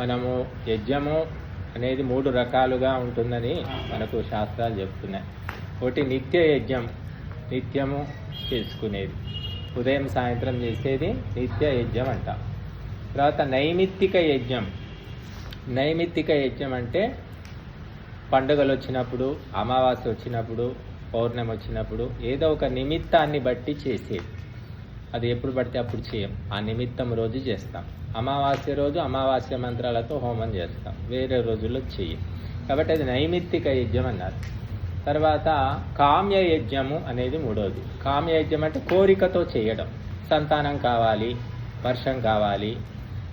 మనము యజ్ఞము అనేది మూడు రకాలుగా ఉంటుందని మనకు శాస్త్రాలు చెప్తున్నాయి. ఒకటి నిత్య యజ్ఞం నిత్యము చేసుకునేది. ఉదయం సాయంత్రం చేసేది నిత్య యజ్ఞం అంట. తర్వాత నైమిత్తిక యజ్ఞం. నైమిత్తిక యజ్ఞం అంటే పండుగలు వచ్చినప్పుడు అమావాస్య వచ్చినప్పుడు పౌర్ణమి వచ్చినప్పుడు ఏదో ఒక నిమిత్తాన్ని బట్టి చేసేది. అది ఎప్పుడు పడితే అప్పుడు చేయం. ఆ నిమిత్తం రోజు చేస్తాం. అమావాస్య రోజు అమావాస్య మంత్రాలతో హోమం చేస్తాం. వేరే రోజుల్లో చెయ్యం. కాబట్టి అది నైమిత్తిక యజ్ఞం అన్నారు. తర్వాత కామ్య యజ్ఞము అనేది మూడవది కామ్య యజ్ఞం అంటే కోరికతో చేయడం. సంతానం కావాలి వర్షం కావాలి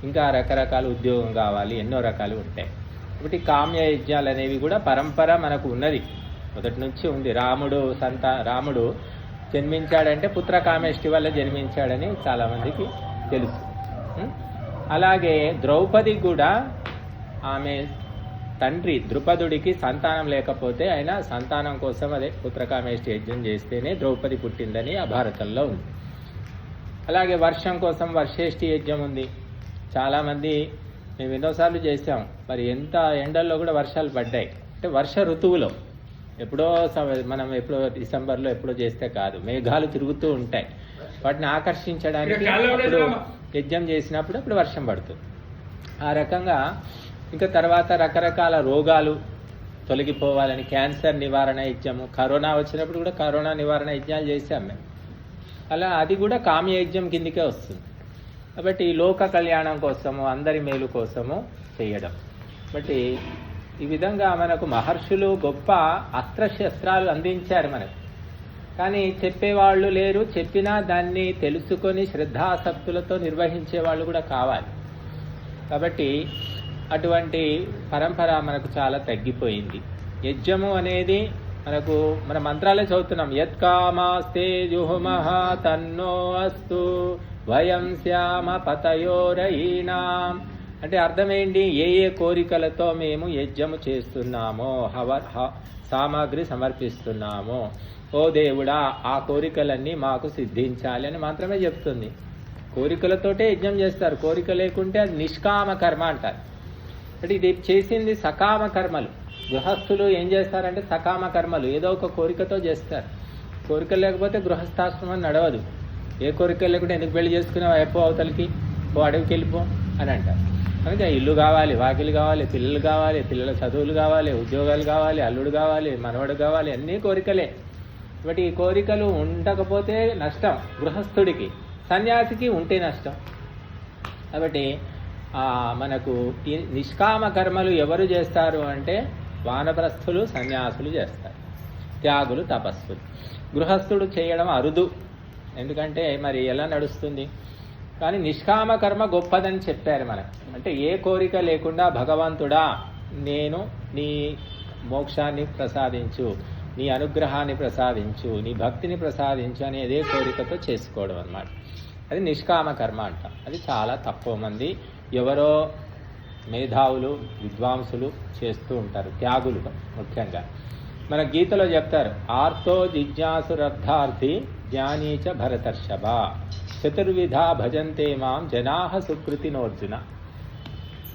ఇంకా రకరకాల ఉద్యోగం కావాలి ఎన్నో రకాలు ఉంటాయి. కాబట్టి కామ్య యజ్ఞాలు అనేవి కూడా పరంపర మనకు ఉన్నది. మొదటి నుంచి ఉంది. రాముడు సంతా రాముడు జన్మించాడంటే పుత్రకామేష్టి వల్ల జన్మించాడని చాలామందికి తెలుసు. అలాగే ద్రౌపది కూడా ఆమె తండ్రి ద్రుపదుడికి సంతానం లేకపోతే ఆయన సంతానం కోసం అదే పుత్రకామేష్టి యజ్ఞం చేస్తేనే ద్రౌపది పుట్టిందని ఆ భారతంలో ఉంది. అలాగే వర్షం కోసం వర్షేష్టి యజ్ఞం ఉంది. చాలామంది మేము ఎన్నోసార్లు చేసాం మరి ఎంత ఎండల్లో కూడా వర్షాలు పడ్డాయి. అంటే వర్ష ఋతువులో. ఎప్పుడో మనం ఎప్పుడో డిసెంబర్లో ఎప్పుడో చేస్తే కాదు. మేఘాలు తిరుగుతూ ఉంటాయి. వాటిని ఆకర్షించడానికి అప్పుడు యజ్ఞం చేసినప్పుడు అప్పుడు వర్షం పడుతుంది. ఆ రకంగా ఇంకా తర్వాత రకరకాల రోగాలు తొలగిపోవాలని క్యాన్సర్ నివారణ యజ్ఞము కరోనా వచ్చినప్పుడు కూడా కరోనా నివారణ యజ్ఞాలు చేసాం మేము. అలా అది కూడా కామ్య యజ్ఞం కిందికే వస్తుంది. కాబట్టి లోక కళ్యాణం కోసము అందరి మేలు కోసము చేయడం. కాబట్టి ఈ విధంగా మనకు మహర్షులు గొప్ప అస్త్రశస్త్రాలు అందించారు మనకు. కానీ చెప్పేవాళ్ళు లేరు చెప్పినా దాన్ని తెలుసుకొని శ్రద్ధాసక్తులతో నిర్వహించే వాళ్ళు కూడా కావాలి. కాబట్టి అటువంటి పరంపర మనకు చాలా తగ్గిపోయింది. యజ్ఞము అనేది మనకు మన మంత్రాలే చదువుతున్నాం. యత్కామాస్తే జుహుమహ తన్నో అస్తు వయం శ్యామ పతయోరయీణాం అంటే అర్థమేంటి? ఏ ఏ కోరికలతో మేము యజ్ఞము చేస్తున్నామో హవ హ- సామాగ్రి సమర్పిస్తున్నామో. ఓ దేవుడా ఆ కోరికలన్నీ మాకు సిద్ధించాలి అని మాత్రమే చెప్తుంది. కోరికలతోటే యజ్ఞం చేస్తారు. కోరిక లేకుంటే అది నిష్కామ కర్మ అంటారు. అంటే ఇది చేసింది సకామ కర్మలు. గృహస్థులు ఏం చేస్తారంటే సకామ కర్మలు. ఏదో ఒక కోరికతో చేస్తారు. కోరిక లేకపోతే గృహస్థాశ్రమం నడవదు. ఏ కోరిక లేకుండా ఎందుకు పెళ్ళి చేసుకున్నావు? అయిపో అవతలకి. ఓ అడవికి వెళ్ళిపో అని అంటారు. అందుకే ఇల్లు కావాలి వాకిలు కావాలి పిల్లలు కావాలి పిల్లల చదువులు కావాలి ఉద్యోగాలు కావాలి అల్లుడు కావాలి మనవడు కావాలి అన్నీ కోరికలే. కాబట్టి ఈ కోరికలు ఉండకపోతే నష్టం గృహస్థుడికి సన్యాసికి ఉంటే నష్టం. కాబట్టి మనకు ఈ నిష్కామ కర్మలు ఎవరు చేస్తారు అంటే వానప్రస్థులు సన్యాసులు చేస్తారు. త్యాగులు తపస్సులు. గృహస్థుడు చేయడం అరుదు. ఎందుకంటే మరి ఎలా నడుస్తుంది? కానీ నిష్కామ కర్మ గొప్పదని చెప్పారు మనకు. అంటే ఏ కోరిక లేకుండా భగవంతుడా నేను నీ మోక్షాన్ని ప్రసాదించు నీ అనుగ్రహాన్ని ప్రసాదించు నీ భక్తిని ప్రసాదించు అనేదే కోరికతో చేసుకోవడం అన్నమాట. అది నిష్కామ కర్మ అంట. అది చాలా తక్కువ మంది ఎవరో మేధావులు విద్వాంసులు చేస్తూ ఉంటారు త్యాగులు ముఖ్యంగా. మన గీతలో చెప్తారు ఆర్తో జిజ్ఞాసురర్థార్థి జ్ఞానీచ భరతర్షభ. చతుర్విధ భజంతే మాం జనాహ సుకృతినోర్జున.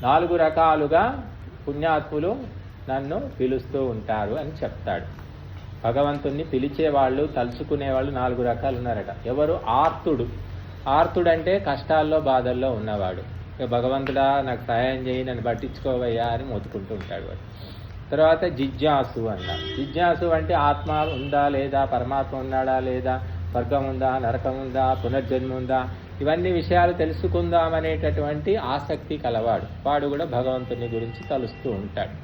నాలుగు రకాలుగా పుణ్యాత్ములు నన్ను పిలుస్తూ ఉంటారు అని చెప్తాడు. భగవంతుణ్ణి పిలిచేవాళ్ళు తలుచుకునేవాళ్ళు నాలుగు రకాలు ఉన్నారట. ఎవరు? ఆర్తుడు. ఆర్తుడంటే కష్టాల్లో బాధల్లో ఉన్నవాడు. ఇక భగవంతుడా నాకు సహాయం చేయి నన్ను పట్టించుకోవయ్యా అని మొత్తుకుంటూ ఉంటాడు వాడు. తర్వాత జిజ్ఞాసు అన్నారు జిజ్ఞాసు అంటే ఆత్మ ఉందా లేదా? పరమాత్మ ఉన్నాడా లేదా? స్వర్గం ఉందా నరకం ఉందా పునర్జన్మ ఉందా ఇవన్నీ విషయాలు తెలుసుకుందామనేటటువంటి ఆసక్తి కలవాడు. వాడు కూడా భగవంతుని గురించి కలుస్తూ ఉంటాడు.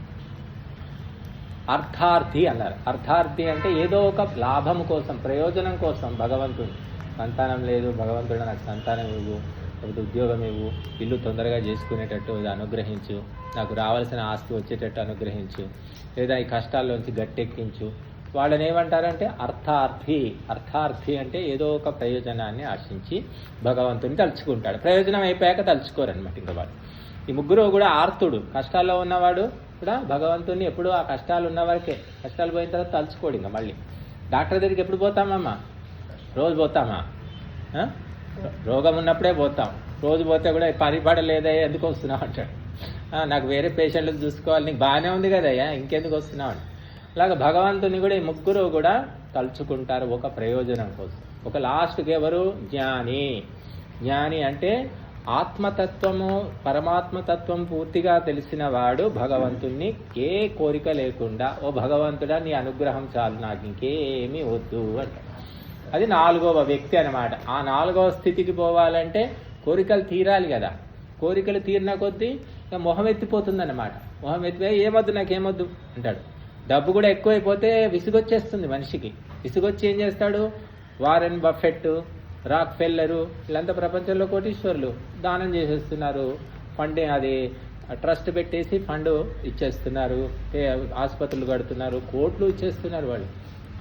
అర్థార్థి అన్నారు. అర్థార్థి అంటే ఏదో ఒక లాభం కోసం ప్రయోజనం కోసం భగవంతుడు సంతానం లేదు భగవంతుడు నాకు సంతానం ఇవ్వు లేకపోతే ఉద్యోగం ఇవ్వు ఇల్లు తొందరగా చేసుకునేటట్టు అనుగ్రహించు నాకు రావాల్సిన ఆస్తి వచ్చేటట్టు అనుగ్రహించు లేదా ఈ కష్టాల్లోంచి గట్టెక్కించు వాళ్ళని ఏమంటారంటే అర్థార్థి. అర్థార్థి అంటే ఏదో ఒక ప్రయోజనాన్ని ఆశించి భగవంతుని తలుచుకుంటాడు. ప్రయోజనం అయిపోయాక తలుచుకోరనమాట ఇంకా వాడు ఈ ముగ్గురు కూడా ఆర్తుడు. కష్టాల్లో ఉన్నవాడు కూడా భగవంతుని ఎప్పుడు ఆ కష్టాలు ఉన్న వరకే. కష్టాలు పోయిన తర్వాత తలుచుకోడు ఇంకా మళ్ళీ. డాక్టర్ దగ్గరికి ఎప్పుడు పోతామమ్మా? రోజు పోతామా? రోగం ఉన్నప్పుడే పోతాం. రోజు పోతే కూడా పనిపడలేదే ఎందుకు వస్తున్నావు అంటాడు. నాకు వేరే పేషెంట్లు చూసుకోవాలి. నీకు బాగానే ఉంది కదయ్యా ఇంకెందుకు వస్తున్నావు అలాగ భగవంతుని కూడా ఈ ముగ్గురు కూడా తలుచుకుంటారు ఒక ప్రయోజనం కోసం. ఒక లాస్ట్కి ఎవరు? జ్ఞాని. జ్ఞాని అంటే ఆత్మతత్వము పరమాత్మతత్వం పూర్తిగా తెలిసిన వాడు భగవంతుణ్ణి. ఏ కోరిక లేకుండా ఓ భగవంతుడా నీ అనుగ్రహం చాలు నాకు ఇంకేమీ వద్దు అంట. అది నాలుగవ వ్యక్తి అన్నమాట. ఆ నాలుగవ స్థితికి పోవాలంటే కోరికలు తీరాలి కదా. కోరికలు తీరిన కొద్దీ ఇక మొహం ఎత్తిపోతుంది అనమాట మొహం ఎత్తిపోయి ఏమొద్దు నాకు ఏమొద్దు అంటాడు. డబ్బు కూడా ఎక్కువైపోతే విసుగొచ్చేస్తుంది మనిషికి. విసుగొచ్చి ఏం చేస్తాడు? వారెన్ బఫెట్ రాక్ ఫెల్లరు వీళ్ళంతా ప్రపంచంలో కోటీశ్వరులు దానం చేసేస్తున్నారు. ఫండ్ అది ట్రస్ట్ పెట్టేసి ఫండ్ ఇచ్చేస్తున్నారు. ఆసుపత్రులు కడుతున్నారు. కోట్లు ఇచ్చేస్తున్నారు వాళ్ళు.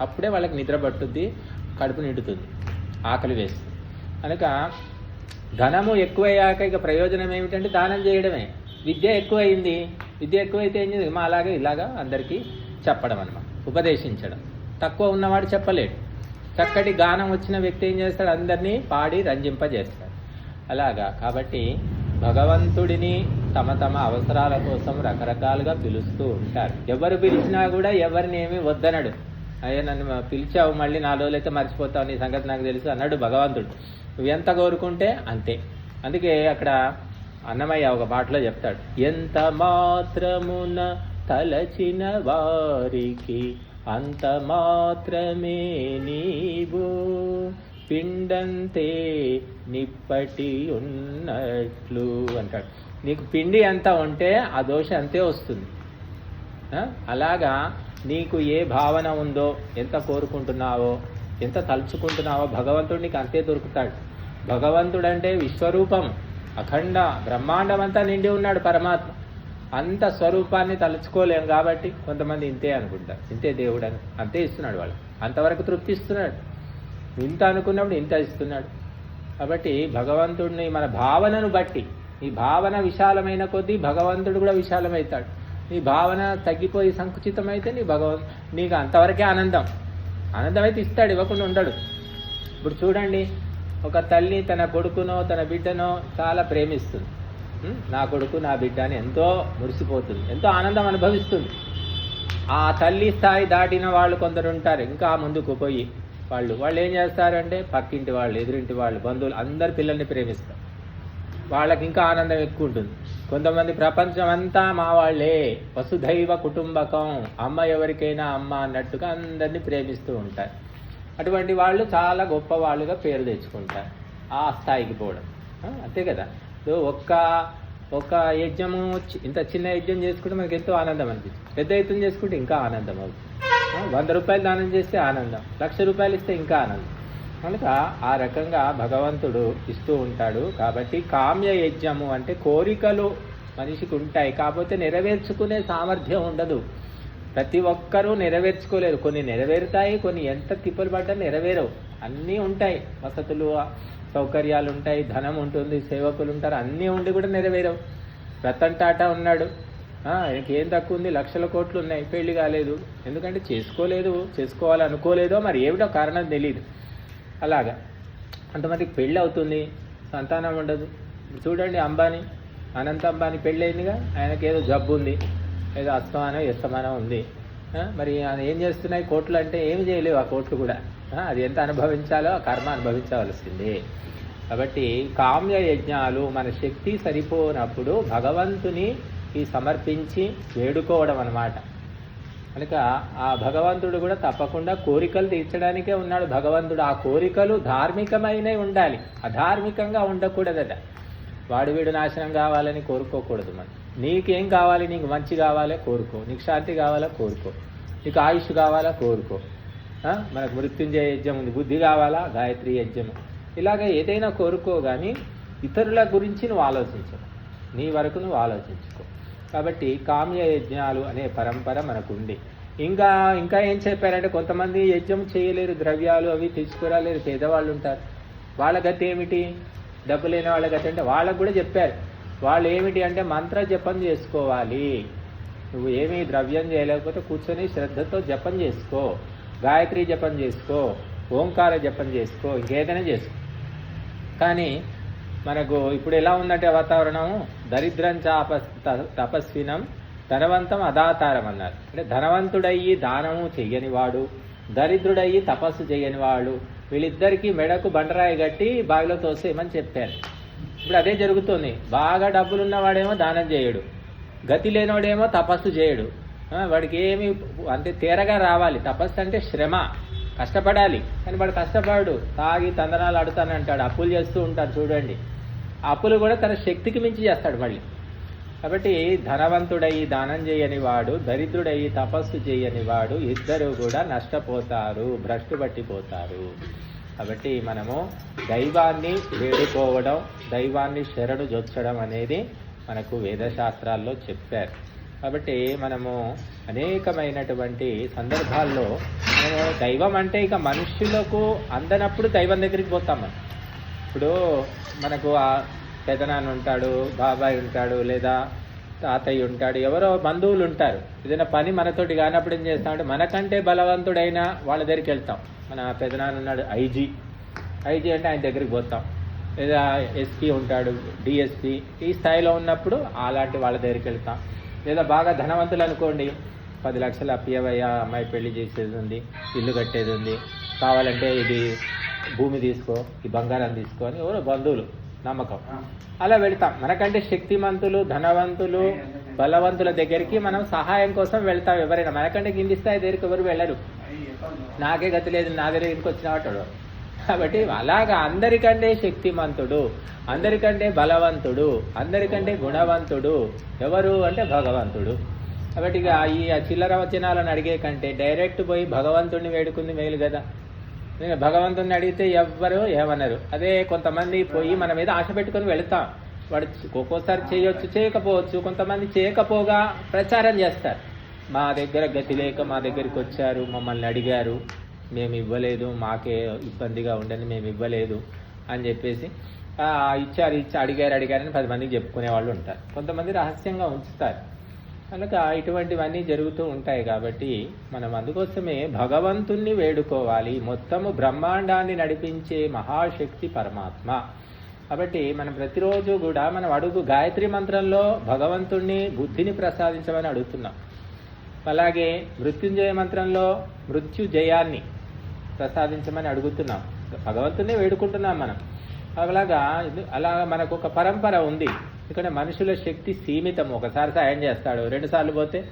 అప్పుడే వాళ్ళకి నిద్ర పట్టుద్ది కడుపు నిండుతుంది. ఆకలి వేస్తుంది. కనుక ధనము ఎక్కువయ్యాక ఇక ప్రయోజనం ఏమిటంటే దానం చేయడమే. విద్య ఎక్కువైంది. విద్య ఎక్కువైతే ఏం చేయాలి? మా అలాగే ఇలాగా అందరికీ చెప్పడం అనమాట ఉపదేశించడం. తక్కువ ఉన్నవాడు చెప్పలేడు. చక్కటి గానం వచ్చిన వ్యక్తి ఏం చేస్తాడు? అందరినీ పాడి రంజింపజేస్తాడు. అలాగా. కాబట్టి భగవంతుడిని తమ తమ అవసరాల కోసం రకరకాలుగా పిలుస్తూ ఉంటారు. ఎవరు పిలిచినా కూడా ఎవరిని ఏమి వద్దనడు. అయ్యా నన్ను పిలిచావు మళ్ళీ నాలుగు రోజులైతే మర్చిపోతావు నీ సంగతి నాకు తెలుసు అన్నాడు భగవంతుడు. నువ్వు ఎంత కోరుకుంటే అంతే. అందుకే అక్కడ అన్నమయ్య ఒక పాటలో చెప్తాడు. ఎంత మాత్రమున తలచిన వారికి అంత మాత్రమే నీవు. పిండంతే నిప్పటి ఉన్నట్లు అంటాడు. నీకు పిండి ఎంత ఉంటే ఆ దోష అంతే వస్తుంది. అలాగా నీకు ఏ భావన ఉందో ఎంత కోరుకుంటున్నావో ఎంత తలుచుకుంటున్నావో భగవంతుడు నీకు అంతే దొరుకుతాడు. భగవంతుడంటే విశ్వరూపం అఖండ బ్రహ్మాండం అంతా నిండి ఉన్నాడు పరమాత్మ. అంత స్వరూపాన్ని తలుచుకోలేం కాబట్టి కొంతమంది ఇంతే అనుకుంటారు. ఇంతే దేవుడు అని. అంతే ఇస్తున్నాడు వాళ్ళు. అంతవరకు తృప్తి ఇస్తున్నాడు. ఇంత అనుకున్నప్పుడు ఇంత ఇస్తున్నాడు. కాబట్టి భగవంతుడిని మన భావనను బట్టి ఈ భావన విశాలమైన కొద్దీ భగవంతుడు కూడా విశాలమవుతాడు. నీ భావన తగ్గిపోయి సంకుచితమైతే నీ భగవన్ నీకు అంతవరకే ఆనందం. ఆనందం అయితే ఇస్తాడు ఇవ్వకుండా ఉండడు. ఇప్పుడు చూడండి ఒక తల్లి తన కొడుకునో తన బిడ్డనో చాలా ప్రేమిస్తుంది. నా కొడుకు నా బిడ్డ అని ఎంతో మురిసిపోతుంది. ఎంతో ఆనందం అనుభవిస్తుంది. ఆ తల్లి స్థాయి దాటిన వాళ్ళు కొందరు ఉంటారు. ఇంకా ముందుకు పోయి వాళ్ళు వాళ్ళు ఏం చేస్తారంటే పక్కింటి వాళ్ళు ఎదురింటి వాళ్ళు బంధువులు అందరు పిల్లల్ని ప్రేమిస్తారు. వాళ్ళకి ఇంకా ఆనందం ఎక్కువ ఉంటుంది. కొంతమంది ప్రపంచం అంతా మా వాళ్ళే. వసుధైవ కుటుంబకం. అమ్మ ఎవరికైనా అమ్మ అన్నట్టుగా అందరినీ ప్రేమిస్తూ ఉంటారు. అటువంటి వాళ్ళు చాలా గొప్ప వాళ్ళుగా పేరు తెచ్చుకుంటారు. ఆ స్థాయికి పోవడం. అంతే కదా? ఒక్క ఒక యజ్ఞము ఇంత చిన్న యజ్ఞం చేసుకుంటే మనకి ఎంతో ఆనందం అనిపిస్తుంది పెద్ద యజ్ఞం చేసుకుంటే ఇంకా ఆనందం అవుతుంది. వంద రూపాయలు దానం చేస్తే ఆనందం. లక్ష రూపాయలు ఇస్తే ఇంకా ఆనందం. కనుక ఆ రకంగా భగవంతుడు ఇస్తూ ఉంటాడు. కాబట్టి కామ్య యజ్ఞము అంటే కోరికలు మనిషికి ఉంటాయి. కాకపోతే నెరవేర్చుకునే సామర్థ్యం ఉండదు. ప్రతి ఒక్కరూ నెరవేర్చుకోలేరు. కొన్ని నెరవేరుతాయి కొన్ని ఎంత తిప్పలు పడ్డా నెరవేరవు. అన్నీ ఉంటాయి. వసతులు సౌకర్యాలు ఉంటాయి ధనం ఉంటుంది సేవకులు ఉంటారు అన్నీ ఉండి కూడా నెరవేరవు. రతన్ టాటా ఉన్నాడు. ఆయనకి ఏం తక్కువ ఉంది లక్షల కోట్లు ఉన్నాయి పెళ్ళి కాలేదు. ఎందుకంటే చేసుకోలేదు చేసుకోవాలనుకోలేదో మరి ఏమిటో కారణం తెలియదు అలాగా. కొంతమందికి పెళ్ళి అవుతుంది. సంతానం ఉండదు. చూడండి అంబానీ. అనంత అంబానీ పెళ్ళయిందిగా. ఆయనకి ఏదో జబ్బు ఉంది ఏదో అస్తమానం ఇస్తమానం ఉంది. మరి ఆయన ఏం చేస్తున్నాయి? కోట్లు అంటే ఏమి చేయలేవు ఆ కోట్లు కూడా. అది ఎంత అనుభవించాలో ఆ కర్మ అనుభవించవలసిందే. కాబట్టి కామ్య యజ్ఞాలు మన శక్తి సరిపోనప్పుడు భగవంతుని ఈ సమర్పించి వేడుకోవడం అన్నమాట. కనుక ఆ భగవంతుడు కూడా తప్పకుండా కోరికలు తీర్చడానికే ఉన్నాడు భగవంతుడు. ఆ కోరికలు ధార్మికమైనవి ఉండాలి. అధార్మికంగా ఉండకూడదట. వాడు వీడు నాశనం కావాలని కోరుకోకూడదు మనం. నీకేం కావాలి? నీకు మంచి కావాలో కోరుకో. నీకు శాంతి కావాలో? కోరుకో. నీకు ఆయుష్ కావాలా? కోరుకో. మనకు మృత్యుంజయ యజ్ఞం ఉంది. బుద్ధి కావాలా? గాయత్రి యజ్ఞము ఇలాగ ఏదైనా కోరుకో కానీ ఇతరుల గురించి నువ్వు ఆలోచించవు నీ వరకు నువ్వు ఆలోచించుకో. కాబట్టి కామ్య యజ్ఞాలు అనే పరంపర మనకు ఉంది. ఇంకా ఇంకా ఏం చెప్పారంటే కొంతమంది యజ్ఞం చేయలేరు ద్రవ్యాలు అవి తీసుకురాలేరు పేదవాళ్ళు ఉంటారు. వాళ్ళ గతి ఏమిటి? డబ్బు లేని వాళ్ళ గతి అంటే వాళ్ళకు కూడా చెప్పారు. వాళ్ళు ఏమిటి అంటే మంత్ర జపం చేసుకోవాలి. నువ్వు ఏమీ ద్రవ్యం చేయలేకపోతే కూర్చొని శ్రద్ధతో జపం చేసుకో. గాయత్రి జపం చేసుకో ఓంకార జపం చేసుకో ఇంకేదైనా చేసుకో. కానీ మనకు ఇప్పుడు ఎలా ఉందంటే వాతావరణం దరిద్రం చాప త- తపస్వినం ధనవంతం అదాతారం అన్నారు. అంటే ధనవంతుడయ్యి దానము చెయ్యని వాడు దరిద్రుడయ్యి తపస్సు చేయని వాడు మెడకు బండరాయి కట్టి బావిలో తోసేయమని చెప్పారు. ఇప్పుడు అదే జరుగుతుంది. బాగా డబ్బులున్నవాడేమో దానం చేయడు. గతి లేనివాడేమో తపస్సు చేయడు. వాడికి ఏమి అంటే తేరగా రావాలి. తపస్సు అంటే శ్రమ. కష్టపడాలి. కానీ వాడు కష్టపడు. తాగి తందనాలు ఆడుతానంటాడు అప్పులు చేస్తూ ఉంటాడు చూడండి. అప్పులు కూడా తన శక్తికి మించి చేస్తాడు మళ్ళీ. కాబట్టి ధనవంతుడయ్యి దానం చేయని వాడు దరిద్రుడయ్యి తపస్సు చేయని వాడు ఇద్దరు కూడా నష్టపోతారు భ్రష్టు పట్టిపోతారు. కాబట్టి మనము దైవాన్ని వేడుకోవడం దైవాన్ని శరణు జొచ్చడం అనేది మనకు వేదశాస్త్రాల్లో చెప్పారు. కాబట్టి మనము అనేకమైనటువంటి సందర్భాల్లో మనము దైవం అంటే ఇక మనుష్యులకు అందనప్పుడు దైవం దగ్గరికి పోతాం మనం ఇప్పుడు మనకు ఆ పెదనాన్న ఉంటాడు బాబాయ్ ఉంటాడు లేదా తాతయ్య ఉంటాడు ఎవరో బంధువులు ఉంటారు. ఏదైనా పని మనతోటి కానప్పుడు ఏం చేస్తామంటే మనకంటే బలవంతుడైన వాళ్ళ దగ్గరికి వెళ్తాం. మన పెదనాన్న ఉన్నాడు ఐజీ. ఐజీ అంటే ఆయన దగ్గరికి పోతాం. లేదా ఎస్పీ ఉంటాడు డిఎస్పీ. ఈ స్థాయిలో ఉన్నప్పుడు అలాంటి వాళ్ళ దగ్గరికి వెళ్తాం. లేదా బాగా ధనవంతులు అనుకోండి. పది లక్షలు అప్పియవయ్యా అమ్మాయి పెళ్ళి చేసేది ఉంది ఇల్లు కట్టేది ఉంది. కావాలంటే ఇది భూమి తీసుకో ఈ బంగారం తీసుకో అని ఎవరో బంధువులు నమ్మకం. అలా వెళ్తాం. మనకంటే శక్తిమంతులు ధనవంతులు బలవంతుల దగ్గరికి మనం సహాయం కోసం వెళ్తాం ఎవరైనా. మనకంటే కింది స్థాయి దగ్గరికి ఎవరు వెళ్ళరు. నాకే గతి లేదు నా దగ్గర ఇంటికి వచ్చిన కాబట్టి అలాగా అందరికంటే శక్తిమంతుడు అందరికంటే బలవంతుడు అందరికంటే గుణవంతుడు ఎవరు అంటే భగవంతుడు. కాబట్టి ఇక ఈ చిల్లర వచనాలను అడిగే కంటే డైరెక్ట్ పోయి భగవంతుడిని వేడుకుంది మేలు కదా. నేను భగవంతుడిని అడిగితే ఎవ్వరు ఏమన్నారు అదే కొంతమంది పోయి మన మీద ఆశ పెట్టుకొని వెళతాం. వాడు ఒక్కోసారి చేయొచ్చు చేయకపోవచ్చు కొంతమంది చేయకపోగా ప్రచారం చేస్తారు. మా దగ్గర గతి లేక మా దగ్గరికి వచ్చారు మమ్మల్ని అడిగారు. మేము ఇవ్వలేదు మాకే ఇబ్బందిగా ఉండని మేము ఇవ్వలేదు అని చెప్పేసి "ఆ, ఇచ్చారు ఇచ్చి అడిగారు అడిగారని పది మందికి చెప్పుకునే వాళ్ళు ఉంటారు. కొంతమంది రహస్యంగా ఉంచుతారు. కనుక ఇటువంటివన్నీ జరుగుతూ ఉంటాయి కాబట్టి మనం అందుకోసమే భగవంతుణ్ణి వేడుకోవాలి. మొత్తము బ్రహ్మాండాన్ని నడిపించే మహాశక్తి పరమాత్మ. కాబట్టి మనం ప్రతిరోజు కూడా మనం అడుగు గాయత్రి మంత్రంలో భగవంతుణ్ణి బుద్ధిని ప్రసాదించమని అడుగుతున్నాం. అలాగే మృత్యుంజయ మంత్రంలో మృత్యు జయాన్ని ప్రసాదించమని అడుగుతున్నాం. భగవంతుణ్ణి వేడుకుంటున్నాం మనం. అలాగా అలా మనకు ఒక పరంపర ఉంది. ఇక్కడ మనుషుల శక్తి సీమితం ఒకసారి సాయం చేస్తాడు. రెండు సార్లు పోతే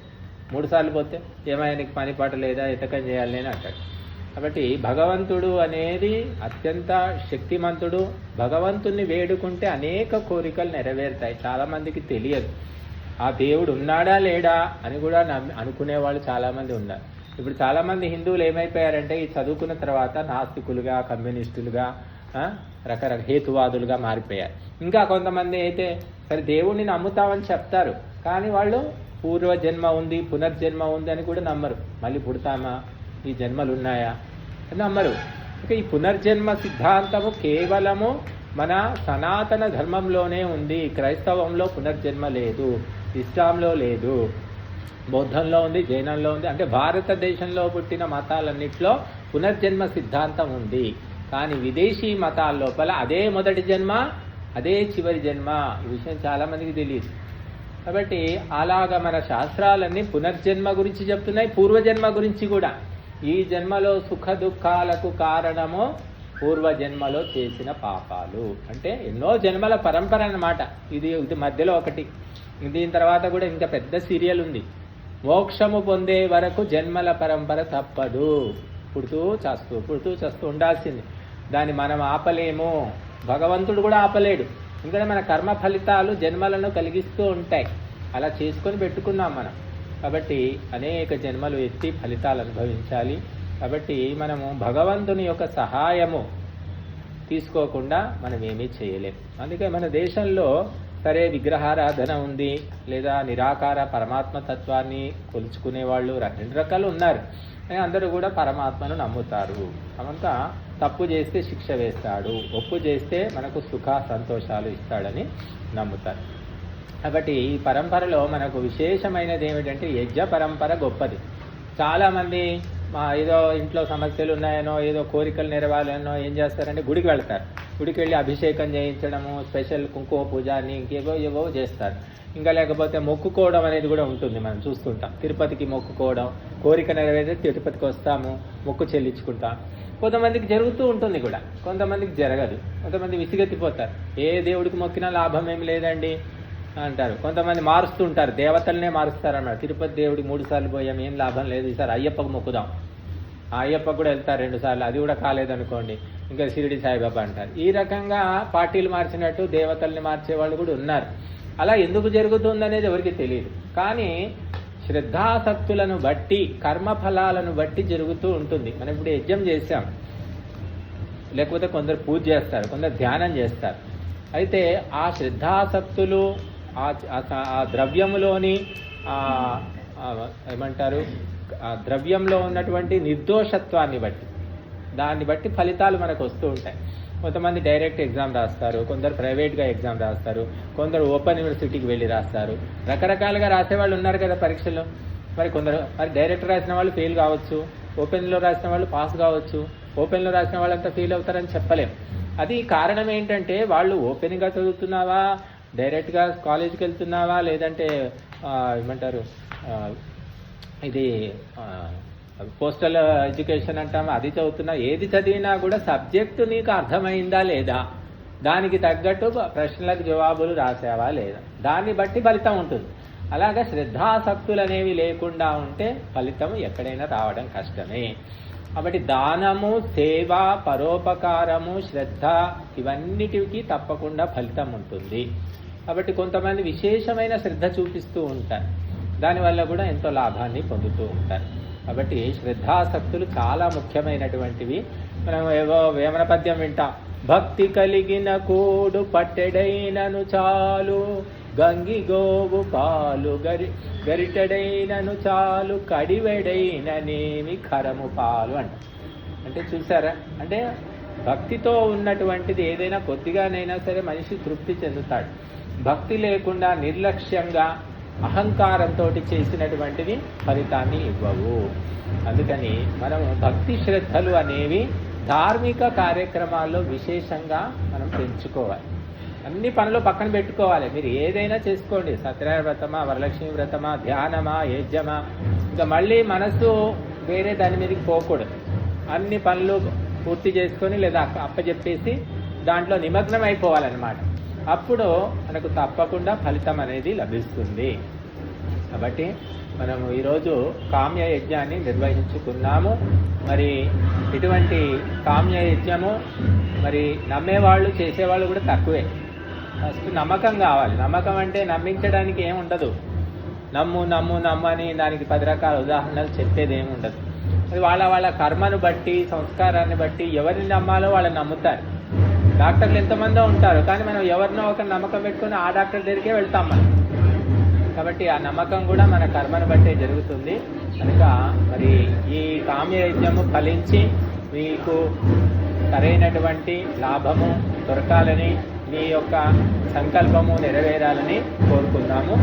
మూడు సార్లు పోతే ఏమైనా నీకు పని పాట లేదా ఎతకం చేయాలి అని అంటాడు. కాబట్టి భగవంతుడు అనేది అత్యంత శక్తిమంతుడు. భగవంతుణ్ణి వేడుకుంటే అనేక కోరికలు నెరవేరుతాయి. చాలామందికి తెలియదు. ఆ దేవుడు ఉన్నాడా లేడా అని కూడా నమ్మి అనుకునే వాళ్ళు ఉన్నారు. ఇప్పుడు చాలామంది హిందువులు ఏమైపోయారంటే ఈ చదువుకున్న తర్వాత నాస్తికులుగా కమ్యూనిస్టులుగా రకరకాల హేతువాదులుగా మారిపోయారు. ఇంకా కొంతమంది అయితే సరే దేవుణ్ణి నమ్ముతామని చెప్తారు కానీ వాళ్ళు పూర్వ జన్మ ఉంది పునర్జన్మ ఉంది అని కూడా నమ్మరు. మళ్ళీ పుడతామా? ఈ జన్మలు ఉన్నాయా అని నమ్మరు. ఇక ఈ పునర్జన్మ సిద్ధాంతము కేవలము మన సనాతన ధర్మంలోనే ఉంది. క్రైస్తవంలో పునర్జన్మ లేదు. ఇస్లాంలో లేదు. బౌద్ధంలో ఉంది జైనంలో ఉంది. అంటే భారతదేశంలో పుట్టిన మతాలన్నింటిలో పునర్జన్మ సిద్ధాంతం ఉంది. కానీ విదేశీ మతాల లోపల అదే మొదటి జన్మ అదే చివరి జన్మ. ఈ విషయం చాలామందికి తెలియదు కాబట్టి అలాగ మన శాస్త్రాలన్నీ పునర్జన్మ గురించి చెప్తున్నాయి పూర్వజన్మ గురించి కూడా. ఈ జన్మలో సుఖ దుఃఖాలకు కారణము పూర్వజన్మలో చేసిన పాపాలు. అంటే ఎన్నో జన్మల పరంపర అన్నమాట. ఇది ఇది మధ్యలో ఒకటి. దీని తర్వాత కూడా ఇంకా పెద్ద సీరియల్ ఉంది. మోక్షము పొందే వరకు జన్మల పరంపర తప్పదు. పుడుతూ చేస్తూ పుడుతూ చేస్తూ ఉండాల్సింది. దాన్ని మనం ఆపలేము. భగవంతుడు కూడా ఆపలేడు. ఎందుకంటే మన కర్మ ఫలితాలు జన్మలను కలిగిస్తూ ఉంటాయి. అలా చేసుకొని పెట్టుకున్నాం మనం. కాబట్టి అనేక జన్మలు ఎత్తి ఫలితాలు అనుభవించాలి. కాబట్టి మనము భగవంతుని యొక్క సహాయము తీసుకోకుండా మనం ఏమీ చేయలేము అందుకే మన దేశంలో సరే విగ్రహారాధన ఉంది లేదా నిరాకార పరమాత్మ తత్వాన్ని కొలుచుకునే వాళ్ళు రెండు రకాలు ఉన్నారు. అందరూ కూడా పరమాత్మను నమ్ముతారు. అమంతా తప్పు చేస్తే శిక్ష వేస్తాడు ఒప్పు చేస్తే మనకు సుఖ సంతోషాలు ఇస్తాడని నమ్ముతారు. కాబట్టి ఈ పరంపరలో మనకు విశేషమైనది ఏమిటంటే యజ్ఞ పరంపర గొప్పది. చాలామంది మా ఏదో ఇంట్లో సమస్యలు ఉన్నాయనో ఏదో కోరికలు నెరవాలనో ఏం చేస్తారంటే గుడికి వెళ్తారు. గుడికి వెళ్ళి అభిషేకం చేయించడము స్పెషల్ కుంకుమ పూజ అని ఇంకేవో ఏవో చేస్తారు. ఇంకా లేకపోతే మొక్కుకోవడం అనేది కూడా ఉంటుంది మనం చూస్తుంటాం. తిరుపతికి మొక్కుకోవడం కోరిక నెరవేరితే తిరుపతికి వస్తాము మొక్కు చెల్లించుకుంటాం. కొంతమందికి జరుగుతూ ఉంటుంది కూడా. కొంతమందికి జరగదు. కొంతమంది విసిగెత్తిపోతారు. ఏ దేవుడికి మొక్కినా లాభం ఏం లేదండి అంటారు. కొంతమంది మారుస్తూ ఉంటారు దేవతలనే మారుస్తారు తిరుపతి దేవుడికి మూడు సార్లు పోయాం ఏం లాభం లేదు. ఈసారి అయ్యప్పకు మొక్కుదాం. ఆ కూడా వెళ్తారు రెండు సార్లు. అది కూడా కాలేదనుకోండి. ఇంకా షిరిడి సాయిబాబా అంటారు. ఈ రకంగా పార్టీలు మార్చినట్టు దేవతల్ని మార్చే వాళ్ళు కూడా ఉన్నారు. అలా ఎందుకు జరుగుతుంది అనేది ఎవరికి తెలియదు. కానీ శ్రద్ధాసక్తులను బట్టి కర్మఫలాలను బట్టి జరుగుతూ ఉంటుంది. మనం ఇప్పుడు యజ్ఞం చేశాం. లేకపోతే కొందరు పూజ చేస్తారు కొందరు ధ్యానం చేస్తారు. అయితే ఆ శ్రద్ధాసక్తులు ఆ ఆ- ద్రవ్యములోని ఏమంటారు? ద్రవ్యంలో ఉన్నటువంటి నిర్దోషత్వాన్ని బట్టి. దాన్ని బట్టి ఫలితాలు మనకు వస్తూ ఉంటాయి. కొంతమంది డైరెక్ట్ ఎగ్జామ్ రాస్తారు కొందరు ప్రైవేట్గా ఎగ్జామ్ రాస్తారు కొందరు ఓపెన్ యూనివర్సిటీకి వెళ్ళి రాస్తారు. రకరకాలుగా రాసే వాళ్ళు ఉన్నారు కదా పరీక్షలు మరి కొందరు మరి డైరెక్ట్ రాసిన వాళ్ళు ఫెయిల్ కావచ్చు ఓపెన్లో రాసిన వాళ్ళు పాస్ కావచ్చు ఓపెన్లో రాసిన వాళ్ళంతా ఫెయిల్ అవుతారని చెప్పలేం. అది కారణం ఏంటంటే వాళ్ళు ఓపెన్గా చదువుతున్నావా డైరెక్ట్గా కాలేజీకి వెళ్తున్నావా లేదంటే ఏమంటారు ఇది పోస్టల్ ఎడ్యుకేషన్ అంటాం అది చదువుతున్నా ఏది చదివినా కూడా సబ్జెక్టు నీకు అర్థమైందా లేదా? దానికి తగ్గట్టు ప్రశ్నలకు జవాబులు రాసావా లేదా? దాన్ని బట్టి ఫలితం ఉంటుంది. అలాగా శ్రద్ధాసక్తులు అనేవి లేకుండా ఉంటే ఫలితం ఎక్కడైనా రావడం కష్టమే. కాబట్టి దానము సేవ పరోపకారము శ్రద్ధ ఇవన్నిటికి తప్పకుండా ఫలితం ఉంటుంది. కాబట్టి కొంతమంది విశేషమైన శ్రద్ధ చూపిస్తూ ఉంటారు. దానివల్ల కూడా ఎంతో లాభాన్ని పొందుతూ ఉంటారు. కాబట్టి శ్రద్ధాసక్తులు చాలా ముఖ్యమైనటువంటివి. మనం ఏవో వేమన పద్యం వింటాం. భక్తి కలిగిన కోడు పట్టెడైనను చాలు గంగి గోవు పాలు గరి గరిటెడైనను చాలు కడివెడైననేమి కరము పాలు అంట. అంటే చూసారా? అంటే భక్తితో ఉన్నటువంటిది ఏదైనా కొద్దిగానైనా సరే మనిషి తృప్తి చెందుతాడు. భక్తి లేకుండా నిర్లక్ష్యంగా అహంకారంతో చేసినటువంటివి ఫలితాన్ని ఇవ్వవు. అందుకని మనం భక్తి శ్రద్ధలు అనేవి ధార్మిక కార్యక్రమాల్లో విశేషంగా మనం పెంచుకోవాలి. అన్ని పనులు పక్కన పెట్టుకోవాలి. మీరు ఏదైనా చేసుకోండి. సత్యనారాయణ వ్రతమా వరలక్ష్మి వ్రతమా ధ్యానమా యజ్ఞమా ఇంకా మళ్ళీ మనసు వేరే దాని మీదకి పోకూడదు. అన్ని పనులు పూర్తి చేసుకొని లేదా అప్పచెప్పేసి దాంట్లో నిమగ్నం అయిపోవాలన్నమాట అప్పుడు మనకు తప్పకుండా ఫలితం అనేది లభిస్తుంది. కాబట్టి మనము ఈరోజు కామ్య యజ్ఞాన్ని నిర్వహించుకున్నాము. మరి ఇటువంటి కామ్య యజ్ఞము మరి నమ్మేవాళ్ళు చేసేవాళ్ళు కూడా తక్కువే. ఫస్ట్ నమ్మకం కావాలి. నమ్మకం అంటే నమ్మించడానికి ఏముండదు ఉండదు. నమ్ము నమ్ము నమ్మని దానికి పది రకాల ఉదాహరణలు చెప్పేది ఏమి ఉండదు. అది వాళ్ళ వాళ్ళ కర్మను బట్టి సంస్కారాన్ని బట్టి ఎవరిని నమ్మాలో వాళ్ళని నమ్ముతారు. డాక్టర్లు ఎంతమందో ఉంటారు కానీ మనం ఎవరినో ఒక నమ్మకం పెట్టుకుని ఆ డాక్టర్ దగ్గరికే వెళ్తాం మనం. కాబట్టి ఆ నమ్మకం కూడా మన కర్మను బట్టే జరుగుతుంది. కనుక మరి ఈ కామ్యయజ్ఞము ఫలించి మీకు సరైనటువంటి లాభము దొరకాలని మీ యొక్క సంకల్పము నెరవేరాలని కోరుకుందాము.